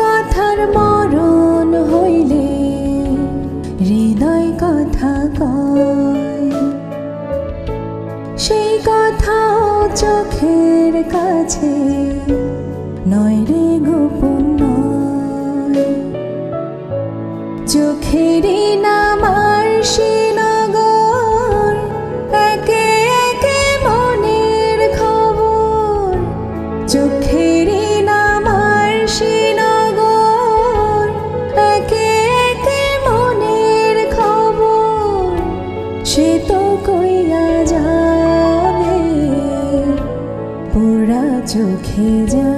কথার মরণ হইলে হৃদয় কথা কয়। সেই কথাও চোখের কাছে নয় রে গোপন চোখেরই নামার শ্রীনগর সে তো কইয়া যাবে পোড়া চোখে যা